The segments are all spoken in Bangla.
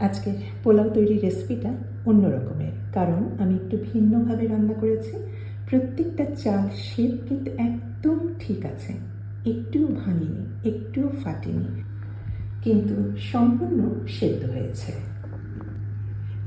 আজকে পোলাও তৈরির রেসিপিটা অন্য রকমের। কারণ আমি একটু ভিন্নভাবে রান্না করেছি। প্রত্যেকটা চাল শেপ কিন্তু একদম ঠিক আছে। একটুও ভাঙিনি, একটুও ফাটেনি। কিন্তু সম্পূর্ণ সেদ্ধ হয়েছে।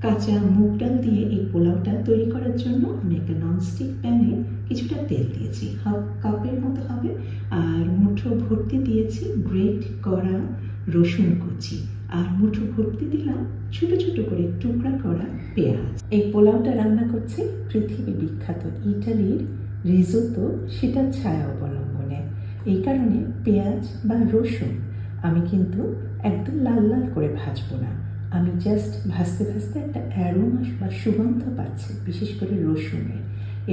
কাঁচা মুগ ডাল দিয়ে এই পোলাওটা তৈরি করার জন্য আমি একটা ননস্টিক প্যানে কিছুটা তেল দিয়েছি। হাফ কাপের মতো হবে। আর মুঠো ভর্তি দিয়েছি গ্রেট করা রসুন কুচি। আর মুঠো ভর্তি দিলাম ছোট ছোট করে টুকরা করা পেঁয়াজ। এই পোলাওটা রান্না করছে পৃথিবী বিখ্যাত ইটালির রিজোতো সেটা ছায়া অবলম্বনে। এই কারণে পেঁয়াজ বা রসুন আমি কিন্তু একদম লাল লাল করে ভাজবো না। আমি জাস্ট ভাজতে ভাজতে একটা অ্যারোমাস বা সুগন্ধ পাচ্ছি, বিশেষ করে রসুনের।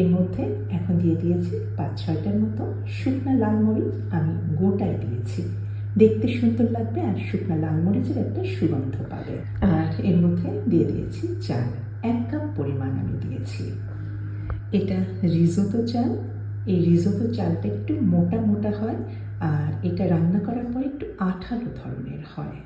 এর মধ্যে এখন দিয়ে দিয়েছি পাঁচ ছয়টার মতো শুকনা লাল মরিচ আমি গোটায় দিয়েছি। দেখতে সুন্দর লাগবে আর শুকনা লাল মরিচের একটা সুগন্ধ পাবে। আর এর মধ্যে দিয়ে দিয়েছি চাল। এক কাপ পরিমাণ আমি দিয়েছি। এটা রিজোতো চাল। এই রিজোতো চালটা একটু মোটা মোটা হয় আর এটা রান্না করার পর একটু আঠালো ধরনের হয়।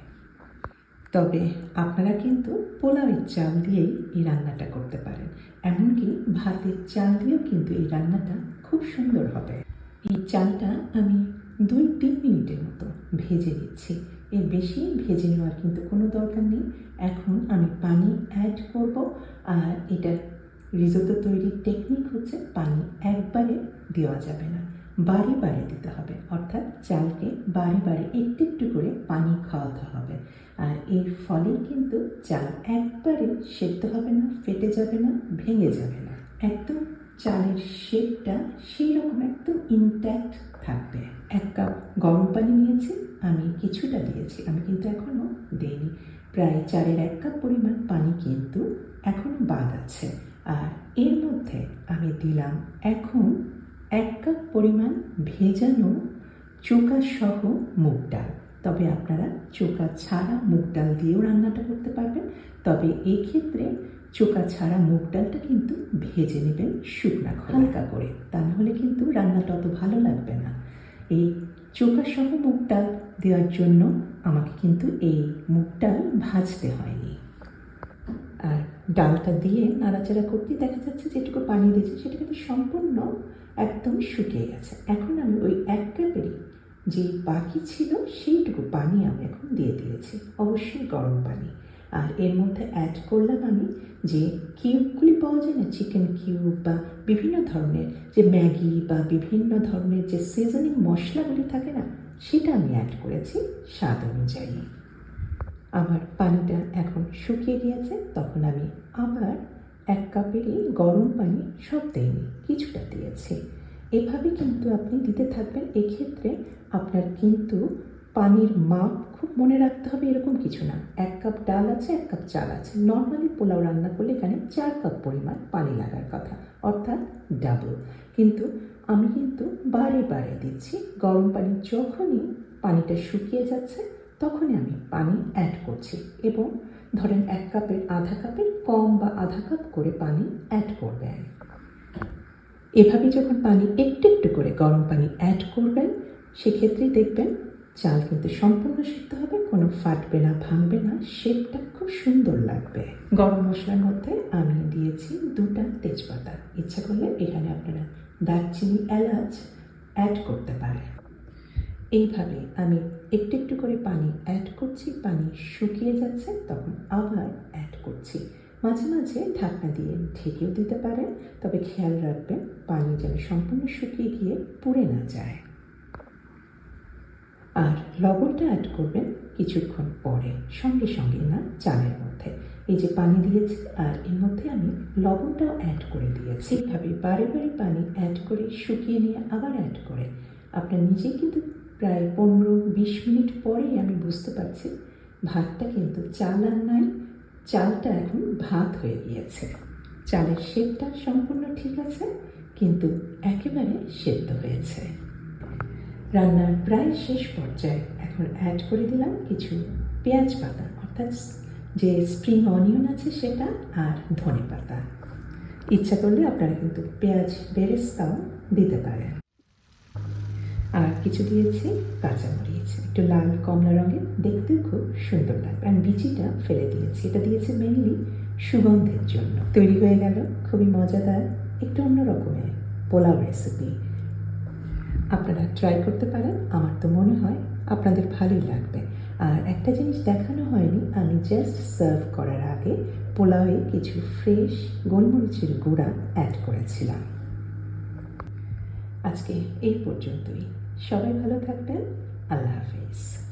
তবে আপনারা কিন্তু পোলাওয়ের চাল দিয়েই এই রান্নাটা করতে পারেন। এমনকি ভাতের চাল দিয়েও কিন্তু এই রান্নাটা খুব সুন্দর হবে। এই চালটা আমি দুই তিন মিনিটের মতো ভেজে নিচ্ছি। এর বেশি ভেজে নেওয়ার কিন্তু কোনো দরকার নেই। এখন আমি পানি অ্যাড করব। আর এটা রিজোতো তৈরির টেকনিক হচ্ছে পানি একবারে দেওয়া যাবে না। বারে বারে দিতে হবে। অর্থাৎ চালকে বারে বারে একটু একটু করে পানি খাওয়াতে হবে। আর এর ফলে কিন্তু চাল একবারে সেদ্ধ হবে না, ফেটে যাবে না, ভেঙে যাবে না। একদম চালের শেপটা সেই রকম একদম ইনট্যাক্ট থাকবে। এক কাপ গরম পানি নিয়েছি, আমি কিছুটা দিয়েছি, আমি কিন্তু এখনও দেইনি। প্রায় চারের এক কাপ পরিমাণ পানি কিন্তু এখনও বাদ আছে। আর এর মধ্যে আমি দিলাম এখন এক কাপ পরিমাণ ভেজানো চোকাসহ মুগ ডাল। তবে আপনারা চোকা ছাড়া মুগ ডাল দিয়েও রান্নাটা করতে পারবেন। তবে এই ক্ষেত্রে চোকা ছাড়া মুগ ডালটা কিন্তু ভেজে নেবেন শুকনা হালকা করে। তা নাহলে কিন্তু রান্নাটা অত ভালো লাগবে না। এই চোকা সহ মুগ ডাল দেওয়ার জন্য আমাকে কিন্তু এই মুগ ডাল ভাজতে হয়নি। আর ডালটা দিয়ে নাড়াচাড়া করতে দেখা যাচ্ছে যেটুকু পানি দিয়েছে সেটা কিন্তু সম্পূর্ণ একদম শুকিয়ে গেছে। এখন আমি ওই এক কাপেরই যে বাকি ছিল সেইটুকু পানি আমি এখন দিয়ে দিয়েছি, অবশ্যই গরম পানি। আর এর মধ্যে অ্যাড করলাম আমি যে কিউবগুলি পাওয়া যায় না চিকেন কিউব বা বিভিন্ন ধরনের যে ম্যাগি বা বিভিন্ন ধরনের যে সিজনিং মশলাগুলি থাকে না, সেটা আমি অ্যাড করেছি স্বাদ অনুযায়ী। আমার পানিটা এখন শুকিয়ে গিয়েছে, তখন আমি আবার এক কাপেরই গরম পানি সব দেয়নি কিছুটা দিয়েছি। এভাবে কিন্তু আপনি দিতে থাকবেন। এক্ষেত্রে আপনার কিন্তু পানির মাপ খুব মনে রাখতে হবে, এরকম কিছু না। এক কাপ ডাল আছে, এক কাপ চাল আছে। নর্মালি পোলাও রান্না করলে এখানে চার কাপ পরিমাণ পানি লাগার কথা, অর্থাৎ ডাবল কিন্তু আমি কিন্তু বারে বারে দিচ্ছি, গরম পানি যখনই পানিটা শুকিয়ে যাচ্ছে, তখনই আমি পানি অ্যাড করছি এবং ধরেন এক কাপের আধা কাপের কম বা আধা কাপ করে পানি অ্যাড করবেন। এভাবে যখন পানি একটু একটু করে গরম পানি অ্যাড করবেন সেক্ষেত্রেই দেখবেন চাল কিন্তু সম্পূর্ণ সিদ্ধ হবে, কোনো ফাটবে না, ভাঙবে না শেপটা খুব সুন্দর লাগবে। গরম মশলার মধ্যে আমি দিয়েছি দুটা তেজপাতা। ইচ্ছা করলে এখানে আপনারা দারচিনি, এলাচ অ্যাড করতে পারেন। এইভাবে আমি একটু একটু করে পানি অ্যাড করছি, পানি শুকিয়ে যাচ্ছে, তখন আবার অ্যাড করছি। মাঝে মাঝে ঢাকনা দিয়ে ঢেকেও দিতে পারেন, তবে খেয়াল রাখবেন পানি যেন সম্পূর্ণ শুকিয়ে গিয়ে পুড়ে না যায়। আর লবণটা অ্যাড করবেন কিছুক্ষণ পরে, সঙ্গে সঙ্গে না চালের মধ্যে। এই যে পানি দিয়েছি, আর এর মধ্যে আমি লবণটাও অ্যাড করে দিয়েছি। এইভাবে বারে বারে পানি অ্যাড করে শুকিয়ে নিয়ে আবার অ্যাড করে। আপনার নিজেই কিন্তু প্রায় পনেরো বিশ মিনিট পরেই আমি বুঝতে পারছি, ভাতটা কিন্তু চাল আর নাই, চালটা এখন ভাত হয়ে গিয়েছে। চালের শেপটা সম্পূর্ণ ঠিক আছে কিন্তু একেবারে সেদ্ধ হয়েছে। রান্নার প্রায় শেষ পর্যায়ে এখন অ্যাড করে দিলাম কিছু পেঁয়াজ পাতা, অর্থাৎ যে স্প্রিং অনিয়ন আছে সেটা আর ধনে পাতা। ইচ্ছা করলে আপনারা কিন্তু পেঁয়াজ বেরেস্তাও দিতে পারেন। আর কিছু দিয়েছি কাঁচামরিচ একটু লাল কমলা রঙের, দেখতেও খুব সুন্দর লাগবে। আমি বিচিটা ফেলে দিয়েছি। এটা দিয়েছি মেনলি সুগন্ধের জন্য। তৈরি হয়ে গেল, খুবই মজাদার একটু অন্য রকমের পোলাও রেসিপি আপনারা ট্রাই করতে পারেন, আমার তো মনে হয় আপনাদের ভালোই লাগবে। আর একটা জিনিস দেখানো হয়নি, আমি জাস্ট সার্ভ করার আগে পোলাওয়ে কিছু ফ্রেশ গোলমরিচের গুঁড়া অ্যাড করেছিলাম। আজকে এই পর্যন্তই। সবাই ভালো থাকবেন, আল্লাহ হাফিজ।